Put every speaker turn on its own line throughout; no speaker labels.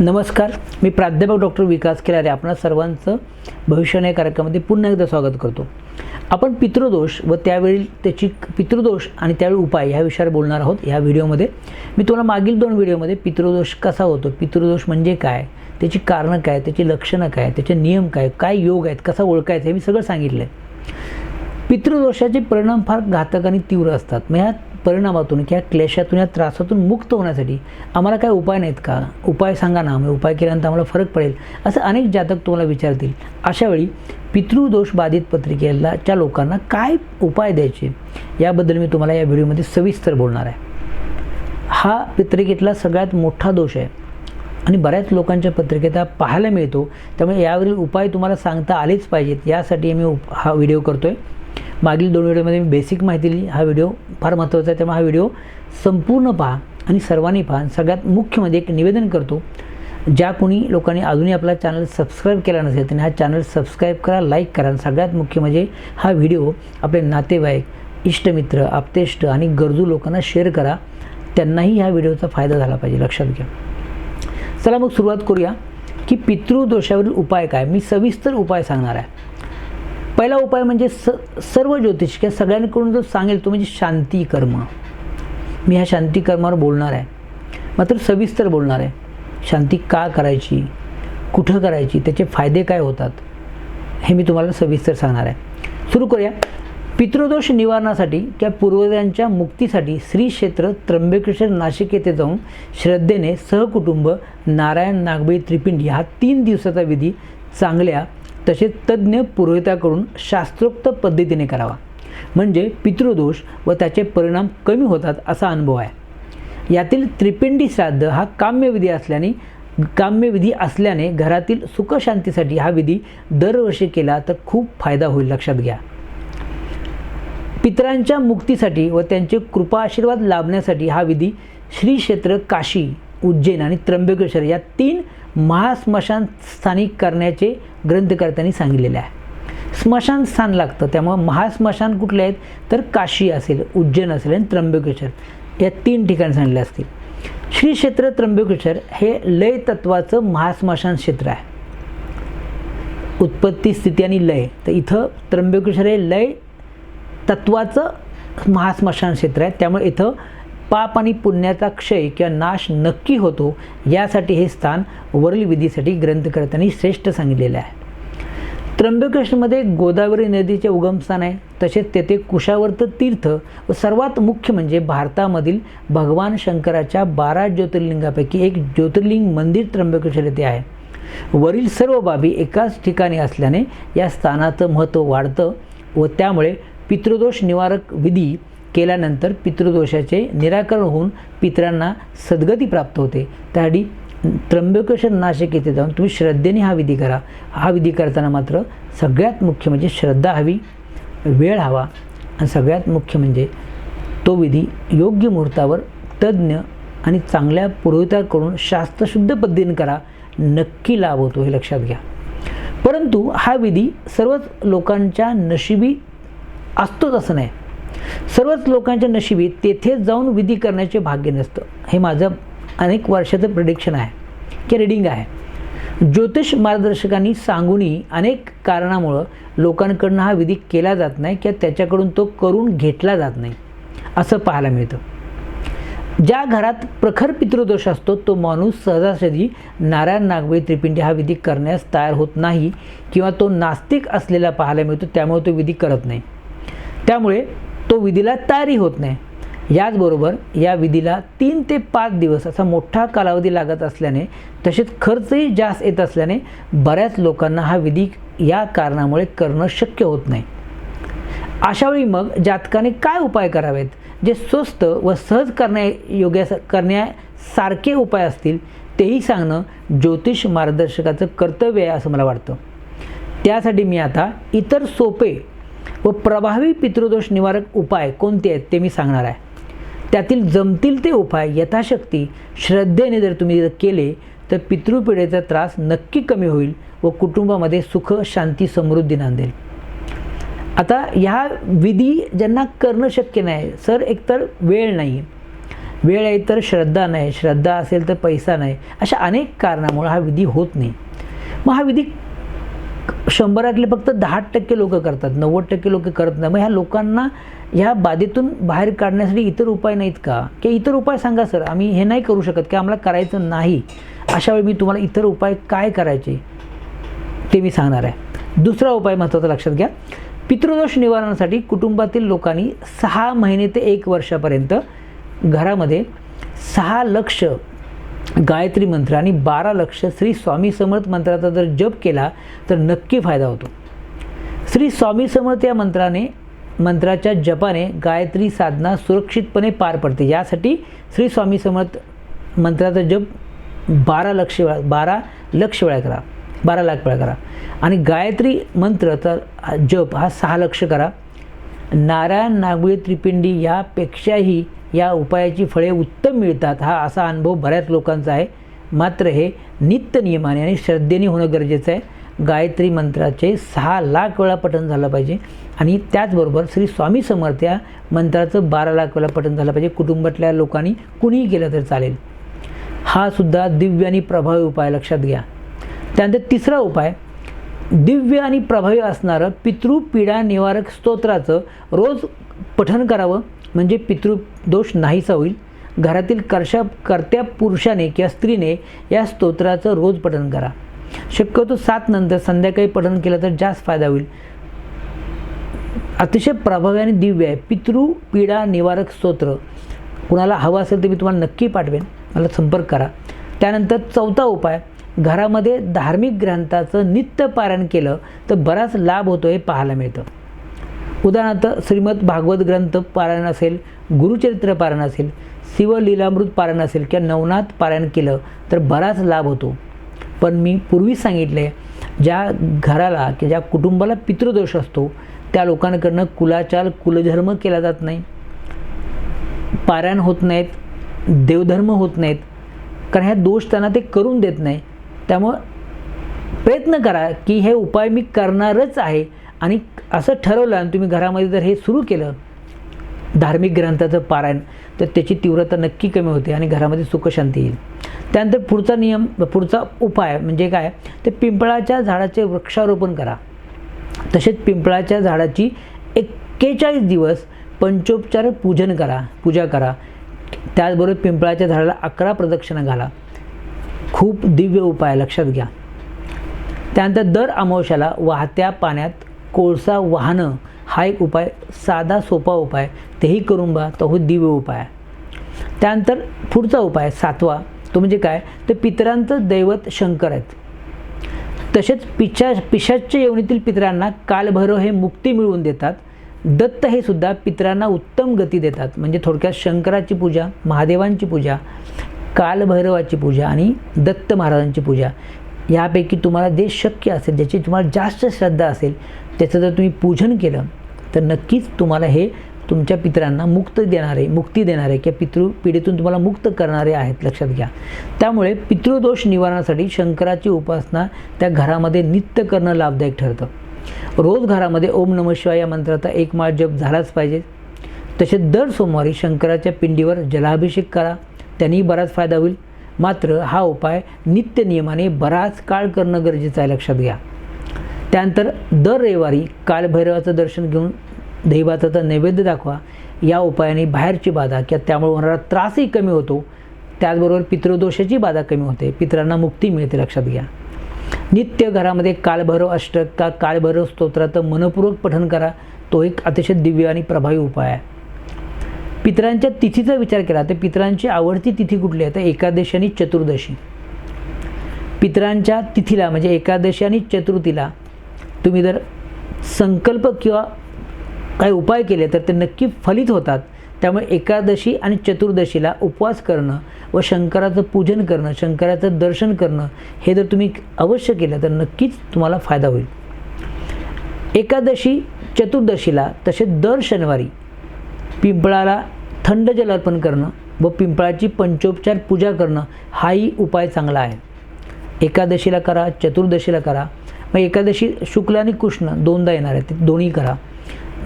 नमस्कार मी प्राध्यापक डॉक्टर विकास केलारे. आपणा सर्वांचं भविष्याने या कार्यक्रमामध्ये पुन्हा एकदा स्वागत करतो. आपण पितृदोष व त्यावेळी त्याची पितृदोष आणि त्यावेळी उपाय ह्या विषयावर बोलणार आहोत ह्या व्हिडिओमध्ये. मी तुम्हाला मागील दोन व्हिडिओमध्ये पितृदोष कसा होतो पितृदोष म्हणजे काय त्याची कारणं काय त्याची लक्षणं काय त्याचे नियम काय काय योग आहेत कसा ओळखायचं हे मी सगळं सांगितलं आहे पितृदोषाचे परिणाम फार घातक आणि तीव्र असतात. मग ह्या परिणामातून किंवा क्लेशातून या त्रासातून मुक्त होण्यासाठी आम्हाला काय उपाय नाहीत का? उपाय सांगा ना मग उपाय केल्यानंतर आम्हाला फरक पडेल. असं अनेक जातक तुम्हाला विचारतील. अशावेळी पितृदोष बाधित पत्रिकेला च्या लोकांना काय उपाय द्यायचे? याबद्दल मी तुम्हाला या व्हिडिओमध्ये सविस्तर बोलणार आहे. हा पत्रिकेतला सगळ्यात मोठा दोष आहे. आणि बऱ्याच लोकांच्या पत्रिकेत हा पाहायला मिळतो. त्यामुळे यावरील उपाय तुम्हाला सांगता आलेच पाहिजेत. यासाठी मी उप हा व्हिडिओ करतो आहे मागील दोन व्हिडिओमध्ये मी बेसिक माहिती दिली. हा व्हिडिओ फार महत्त्वाचा आहे. त्यामुळे हा व्हिडिओ संपूर्ण पहा आणि सर्वांनी पहा. सगळ्यात मुख्य म्हणजे एक निवेदन करतो ज्या कोणी लोकांनी अजूनही आपला चॅनल सबस्क्राईब केला नसेल त्यांनी हा चॅनल सबस्क्राईब करा लाईक करा. आणि सगळ्यात मुख्य म्हणजे हा व्हिडिओ आपले नातेवाईक इष्टमित्र आप्तेष्ट आणि गरजू लोकांना शेअर करा. त्यांनाही ह्या व्हिडिओचा फायदा झाला पाहिजे. लक्षात घ्या. चला मग सुरुवात करूया की पितृदोषावरील उपाय काय? मी सविस्तर उपाय सांगणार आहे. पहिला उपाय म्हणजे स सर्व ज्योतिष किंवा सगळ्यांकडून जो सांगेल तो म्हणजे शांती कर्म. मी ह्या शांती कर्मावर बोलणार आहे. मात्र सविस्तर बोलणार आहे. शांती का करायची? कुठं करायची? त्याचे फायदे काय होतात? हे मी तुम्हाला सविस्तर सांगणार आहे. सुरू करूया. पितृदोष निवारणासाठी किंवा पूर्वजांच्या मुक्तीसाठी श्री क्षेत्र त्र्यंबकेश्वर नाशिक येथे जाऊन श्रद्धेने सहकुटुंब नारायण नागबळी त्रिपिंडी हा तीन दिवसाचा विधी चांगल्या तसेच तज्ज्ञ पुरोहिताकडून शास्त्रोक्त पद्धतीने करावा. म्हणजे पितृदोष व त्याचे परिणाम कमी होतात असा अनुभव आहे. यातील त्रिपिंडी श्राद्ध हा काम्यविधी असल्याने काम्यविधी असल्याने घरातील सुखशांतीसाठी हा विधी दरवर्षी केला तर खूप फायदा होईल लक्षात घ्या. पितरांच्या मुक्तीसाठी व त्यांचे कृपा आशीर्वाद लाभण्यासाठी हा विधी श्री क्षेत्र काशी उज्जैन आणि त्र्यंबकेश्वर या तीन महास्मशान स्थानिक करण्याचे ग्रंथकर्त्यांनी सांगितलेले आहे. स्मशान स्थान लागतं त्यामुळं महास्मशान कुठले आहेत? तर काशी असेल उज्जैन असेल आणि त्र्यंबकेश्वर या तीन ठिकाणी सांगितले असतील. श्री क्षेत्र त्र्यंबकेश्वर हे लय तत्वाचं महास्मशान क्षेत्र आहे. उत्पत्ती स्थिती आणि लय. तर इथं त्र्यंबकेश्वर हे लय तत्वाचं महास्मशान क्षेत्र आहे. त्यामुळे इथं पाप आणि पुण्याचा क्षय किंवा नाश नक्की होतो यासाठी हे स्थान वरील विधीसाठी ग्रंथकर्त्यांनी श्रेष्ठ सांगितलेले आहे. त्र्यंबकेश्वरमध्ये गोदावरी नदीचे उगमस्थान आहे. तसेच तेथे कुशावर्त तीर्थ व सर्वात मुख्य म्हणजे भारतामधील भगवान शंकराच्या बारा ज्योतिर्लिंगापैकी एक ज्योतिर्लिंग मंदिर त्र्यंबकेश्वर येथे आहे. वरील सर्व बाबी एकाच ठिकाणी असल्याने या स्थानाचं महत्त्व वाढतं व त्यामुळे पितृदोष निवारक विधी केल्यानंतर पितृदोषाचे निराकरण होऊन पितरांना सद्गती प्राप्त होते. त्यासाठी त्र्यंबकेश्वर नाशिक येथे जाऊन तुम्ही श्रद्धेने हा विधी करा. हा विधी करताना मात्र सगळ्यात मुख्य म्हणजे श्रद्धा हवी वेळ हवा. आणि सगळ्यात मुख्य म्हणजे तो विधी योग्य मुहूर्तावर तज्ज्ञ आणि चांगल्या पुरोहिताकडून शास्त्रशुद्ध पद्धतीने करा. नक्की लाभ होतो हे लक्षात घ्या. परंतु हा विधी सर्वच लोकांच्या नशिबी असतोच असं नाही. सर्वच लोकांच्या नशिबी तेथे जाऊन विधी करण्याचे भाग्य नसतं. हे माझं अनेक वर्षाचं प्रिडिक्शन आहे. की रिडिंग आहे. ज्योतिष मार्गदर्शकांनी सांगूनही अनेक कारणामुळं लोकांकडनं हा विधी केला जात नाही किंवा त्याच्याकडून तो करून घेतला जात नाही असं पाहायला मिळतं. ज्या घरात प्रखर पितृदोष असतो तो माणूस सहजासहजी नारायण नागवळी त्रिपिंडी हा विधी करण्यास तयार होत नाही किंवा तो नास्तिक असलेला पाहायला मिळतो त्यामुळे तो विधी करत नाही. त्यामुळे तो विधीला तयारी होत नाही. याचबरोबर या विधीला तीन ते पाच दिवस असा मोठा कालावधी लागत असल्याने तसेच खर्चही जास्त येत असल्याने बऱ्याच लोकांना हा विधी या कारणामुळे करणं शक्य होत नाही. अशावेळी मग जातकाने काय उपाय करावेत? जे स्वस्त व सहज करण्या योग्य करण्यासारखे उपाय असतील तेही सांगणं ज्योतिष मार्गदर्शकाचं कर्तव्य आहे असं मला वाटतं. त्यासाठी मी आता इतर सोपे व प्रभावी पितृदोष निवारक उपाय कोणते आहेत ते मी सांगणार आहे. त्यातील जमतील ते उपाय यथाशक्ती श्रद्धेने जर तुम्ही जर केले तर पितृपिढेचा त्रास नक्की कमी होईल व कुटुंबामध्ये सुख शांती समृद्धी नांदेल. आता ह्या विधी ज्यांना करणं शक्य नाही सर एकतर वेळ नाही. वेळ आहे तर श्रद्धा नाही श्रद्धा असेल तर पैसा नाही अशा अनेक कारणामुळे हा विधी होत नाही. मग हा विधी शंभरातले फक्त दहा टक्के लोक करतात नव्वद टक्के लोक करत नाही. मग ह्या लोकांना ह्या बाधेतून बाहेर काढण्यासाठी इतर उपाय नाहीत का? की इतर उपाय सांगा सर. आम्ही हे नाही करू शकत की आम्हाला करायचं नाही. अशा वेळी मी तुम्हाला इतर उपाय काय करायचे? ते मी सांगणार आहे. दुसरा उपाय महत्त्वाचा लक्षात घ्या. पितृदोष निवारणासाठी कुटुंबातील लोकांनी सहा महिने ते एक वर्षापर्यंत घरामध्ये सहा लक्ष गायत्री मंत्र आणि बारा लक्ष श्री स्वामी समर्थ मंत्राचा जर जप केला तर नक्की फायदा होतो. श्री स्वामी समर्थ या मंत्राने मंत्राच्या जपाने गायत्री साधना सुरक्षितपणे पार पडते. यासाठी श्री स्वामी समर्थ मंत्राचा जप बारा लक्ष वेळा बारा लक्ष वेळा करा. बारा लाख वेळा करा. आणि गायत्री मंत्र तर हा जप हा सहा लक्ष करा. नारायण नागुळे त्रिपिंडी यापेक्षाही या उपायाची फळे उत्तम मिळतात. हा असा अनुभव बऱ्याच लोकांचा आहे. मात्र हे नित्य नियमाने आणि श्रद्धेने होणं गरजेचं आहे. गायत्री मंत्राचे सहा लाख वेळा पठण झालं पाहिजे आणि त्याचबरोबर श्री स्वामी समर्थ या मंत्राचं बारा लाख वेळा पठण झालं पाहिजे. कुटुंबातल्या लोकांनी कुणीही केलं तर चालेल. हा सुद्धा दिव्य आणि प्रभावी उपाय लक्षात घ्या. त्यानंतर तिसरा उपाय दिव्य आणि प्रभावी असणारं पितृपीडा निवारक स्तोत्राचं रोज पठन करावं म्हणजे पितृदोष नाहीसा होईल. घरातील कर्षा कर्त्या पुरुषाने किंवा स्त्रीने या स्तोत्राचं रोज पठन करा. शक्यतो सात नंतर संध्याकाळी पठन केलं तर जास्त फायदा होईल. अतिशय प्रभावी आणि दिव्य आहे. पितृपीडा निवारक स्तोत्र. कुणाला हवं असेल तर मी तुम्हाला नक्की पाठवेन. मला संपर्क करा. त्यानंतर चौथा उपाय घरामध्ये धार्मिक ग्रंथाचं नित्य पारायण केलं तर बराच लाभ होतो हे पाहायला मिळतं. उदाहरणार्थ श्रीमद भागवत ग्रंथ पारायण असेल गुरुचरित्र पारायण असेल शिवलीलामृत पारायण असेल किंवा नवनाथ पारायण केलं तर बराच लाभ होतो. पण मी पूर्वी सांगितले ज्या घराला की ज्या कुटुंबाला पितृदोष असतो त्या लोकांकडनं कुलाचाल कुलधर्म केला जात नाही. पारायण होत नाहीत देवधर्म होत नाहीत. कारण ह्या दोष त्यांना ते करून देत नाही. त्यामुळं प्रयत्न करा की हे उपाय मी करणारच आहे. आणि असं ठरवलं आणि तुम्ही घरामध्ये जर हे सुरू केलं धार्मिक ग्रंथाचं पारायण तर त्याची तीव्रता नक्की कमी होते आणि घरामध्ये सुखशांती येईल. त्यानंतर पुढचा नियम पुढचा उपाय म्हणजे काय? तर पिंपळाच्या झाडाचे वृक्षारोपण करा. तसेच पिंपळाच्या झाडाची एक्केचाळीस दिवस पंचोपचार पूजन करा पूजा करा. त्याचबरोबर पिंपळाच्या झाडाला अकरा प्रदक्षिणा घाला. खूप दिव्य उपाय लक्षात घ्या. त्यानंतर दर अमावश्याला वाहत्या पाण्यात कोळसा वाहणं हा एक उपाय साधा सोपा उपाय तेही करून बा तो दिव्य उपाय आहे. त्यानंतर पुढचा उपाय सातवा तो म्हणजे काय? तर पितरांचं दैवत शंकर आहेत. तसेच पिशा पिशाच्या येवणीतील पितरांना कालभैरव हे मुक्ती मिळवून देतात. दत्त हे सुद्धा पितरांना उत्तम गती देतात. म्हणजे थोडक्यात शंकराची पूजा महादेवांची पूजा कालभैरवाची पूजा आणि दत्त महाराजांची पूजा यापैकी तुम्हाला जे शक्य असेल ज्याची तुम्हाला जास्त श्रद्धा असेल त्याचं जर तुम्ही पूजन केलं तर नक्कीच तुम्हाला हे तुमच्या पितरांना मुक्त देणारे मुक्ती देणारे किंवा पितृ पिढीतून तुम्हाला मुक्त करणारे आहेत लक्षात घ्या. त्यामुळे पितृदोष निवारणासाठी शंकराची उपासना त्या घरामध्ये नित्य करणं लाभदायक ठरतं. रोज घरामध्ये ओम नम शिवाय या मंत्राचा एक माळ जप झालाच पाहिजे. तसेच दर सोमवारी शंकराच्या पिंडीवर जलाभिषेक करा. त्यांनी बराच फायदा होईल. मात्र हा उपाय नित्य नियमाने बराच काळ करणं गरजेचं आहे लक्षात घ्या. त्यानंतर दर रविवारी कालभैरवाचं दर्शन घेऊन दहीभाताचा नैवेद्य दाखवा या उपायाने बाहेरची बाधा किंवा त्यामुळे होणारा त्रासही कमी होतो. त्याचबरोबर पितृदोषाची बाधा कमी होते. पितरांना मुक्ती मिळते लक्षात घ्या. नित्य घरामध्ये कालभैरव अष्टक का कालभैरव स्तोत्राचं मनपूर्वक पठण करा. तो एक अतिशय दिव्य आणि प्रभावी उपाय आहे. पितरांच्या तिथीचा विचार केला तर पितरांची आवडती तिथी कुठली आहे? तर एकादशी आणि चतुर्दशी. पितरांच्या तिथीला म्हणजे एकादशी आणि चतुर्थीला तुम्ही जर संकल्प किंवा काही उपाय केले तर ते नक्की फलित होतात. त्यामुळे एकादशी आणि चतुर्दशीला उपवास करणं व शंकराचं पूजन करणं शंकराचं दर्शन करणं हे जर तुम्ही अवश्य केलं तर नक्कीच तुम्हाला फायदा होईल. एकादशी चतुर्दशीला तसे दर शनिवारी पिंपळाला थंड जल अर्पण करणं व पिंपळाची पंचोपचार पूजा करणं हाही उपाय चांगला आहे. एकादशीला करा चतुर्दशीला करा मग एकादशी शुक्ल आणि कृष्ण दोनदा येणार आहेत ते दोन्ही करा.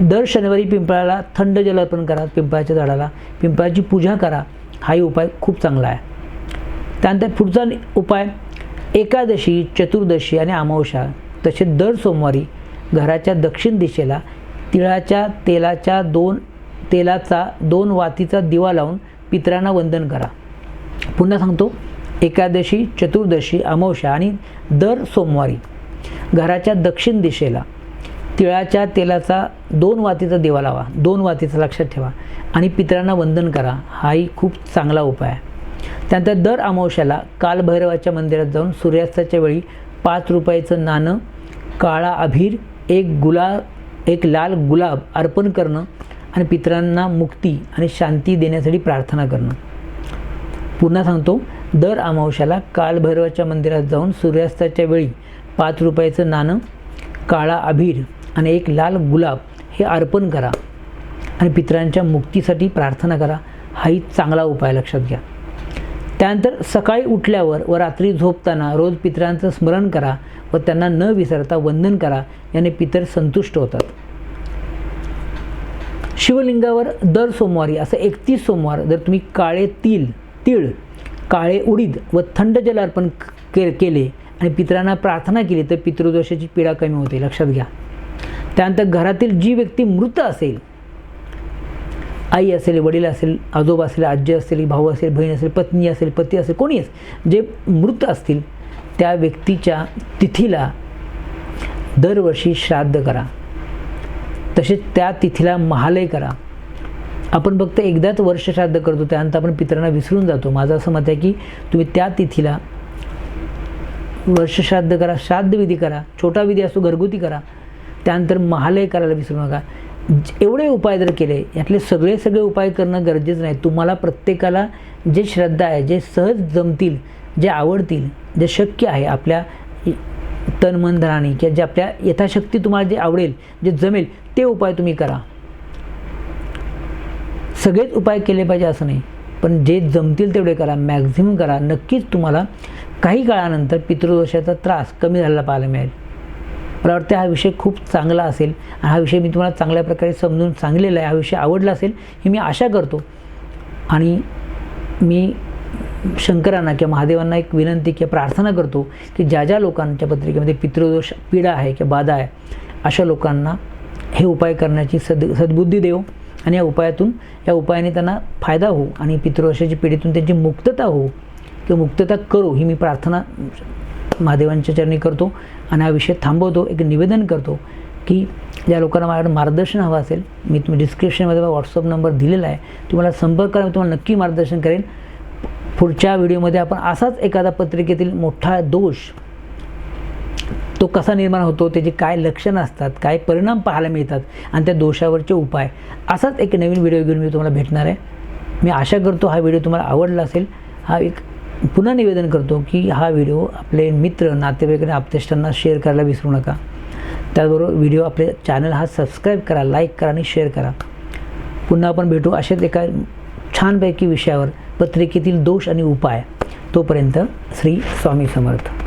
दर शनिवारी पिंपळाला थंड जल अर्पण करा पिंपळाच्या झाडाला. पिंपळाची पूजा करा हाही उपाय खूप चांगला आहे. त्यानंतर पुढचा उपाय एकादशी चतुर्दशी आणि अमावस्या तसे दर सोमवारी घराच्या दक्षिण दिशेला तिळाच्या तेलाच्या दोन तेलाचा दोन वातीचा दिवा लावून पितरांना वंदन करा. पुन्हा सांगतो एकादशी चतुर्दशी अमावस्या आणि दर सोमवारी घराच्या दक्षिण दिशेला तिळाच्या तेलाचा दोन वातीचा दिवा लावा. दोन वातीचा लक्षात ठेवा आणि पितरांना वंदन करा. हाही खूप चांगला उपाय आहे. त्यानंतर दर अमावश्याला कालभैरवाच्या मंदिरात जाऊन सूर्यास्ताच्या वेळी पाच रुपयाचं नाणं काळा अभीर एक गुलाब एक लाल गुलाब अर्पण करणं आणि पितरांना मुक्ती आणि शांती देण्यासाठी प्रार्थना करणं. पुन्हा सांगतो दर अमावश्याला कालभैरवाच्या मंदिरात जाऊन सूर्यास्ताच्या वेळी पाच रुपयाचं नाणं काळा अभीर आणि एक लाल गुलाब हे अर्पण करा आणि पितरांच्या मुक्तीसाठी प्रार्थना करा. हाही चांगला उपाय लक्षात घ्या. त्यानंतर सकाळी उठल्यावर व रात्री झोपताना रोज पितरांचं स्मरण करा व त्यांना न विसरता वंदन करा याने पितर संतुष्ट होतात. शिवलिंगावर दर सोमवारी असं एकतीस सोमवार जर तुम्ही काळे तिल तीळ काळे उडीद व थंड जल अर्पण के केले आणि पितरांना प्रार्थना केली तर पितृदोषाची पीडा कमी होते. लक्षात घ्या. त्यानंतर घरातील जी व्यक्ती मृत असेल आई असेल वडील असेल आजोबा असेल आजी असेल भाऊ असेल बहीण असेल पत्नी असेल पती असेल कोणी असेल जे मृत असतील त्या व्यक्तीच्या तिथीला दरवर्षी श्राद्ध करा. तसेच त्या तिथीला महालय करा. आपण फक्त एकदाच वर्ष श्राद्ध करतो त्यानंतर आपण पितरांना विसरून जातो. माझं असं मत आहे की तुम्ही त्या तिथीला वर्ष श्राद्ध करा श्राद्ध विधी करा छोटा विधी असतो घरगुती करा. त्यानंतर महालय करायला विसरू नका. एवढे उपाय जर केले यातले सगळे सगळे उपाय करणं गरजेचं नाही. तुम्हाला प्रत्येकाला जे श्रद्धा आहे जे सहज जमतील जे आवडतील जे शक्य आहे आपल्या तन मन धनाने किंवा जे आपल्या यथाशक्ती तुम्हाला जे आवडेल जे जमेल ते उपाय तुम्ही करा. सगळेच उपाय केले पाहिजे असं नाही पण जे जमतील तेवढे करा. मॅक्झिमम करा. नक्कीच तुम्हाला काही काळानंतर पितृदोषाचा त्रास कमी झालेला पाहायला मिळेल. मला वाटतं हा विषय खूप चांगला असेल आणि हा विषय मी तुम्हाला चांगल्या प्रकारे समजून सांगलेला आहे. हा विषय आवडला असेल ही मी आशा करतो. आणि मी शंकरांना किंवा महादेवांना एक विनंती किंवा प्रार्थना करतो की ज्या ज्या लोकांच्या पत्रिकेमध्ये पितृदोष पीडा आहे किंवा बाधा आहे अशा लोकांना हे उपाय करण्याची सद सद्बुद्धी देव आणि या उपायातून या उपायाने त्यांना फायदा होऊ आणि पितृदोषाची पिढीतून त्यांची मुक्तता होऊ किंवा मुक्तता करू ही मी प्रार्थना महादेवांच्या चरणी करतो आणि हा विषय थांबवतो एक निवेदन करतो की ज्या लोकांना माझ्याकडे मार्गदर्शन हवं असेल मी तुम्ही डिस्क्रिप्शनमध्ये व्हॉट्सअप नंबर दिलेला आहे तुम्हाला संपर्क करा मी तुम्हाला नक्की मार्गदर्शन करेन. पुढच्या व्हिडिओमध्ये आपण असाच एखादा पत्रिकेतील मोठा दोष तो कसा निर्माण होतो त्याचे काय लक्षणं असतात काय परिणाम पाहायला मिळतात आणि त्या दोषावरचे उपाय असाच एक नवीन व्हिडिओ घेऊन मी तुम्हाला भेटणार आहे. मी आशा करतो हा व्हिडिओ तुम्हाला आवडला असेल. हा एक पुन्हा निवेदन करतो की हा व्हिडिओ आपले मित्र नातेवाईक आणि आपतेष्टांना शेअर करायला विसरू नका. त्याचबरोबर व्हिडिओ आपले चॅनल हा सबस्क्राईब करा लाईक करा आणि शेअर करा. पुन्हा आपण भेटू अशाच एका छानपैकी विषयावर. पत्रिकेतील दोष आणि उपाय. तोपर्यंत श्री स्वामी समर्थ.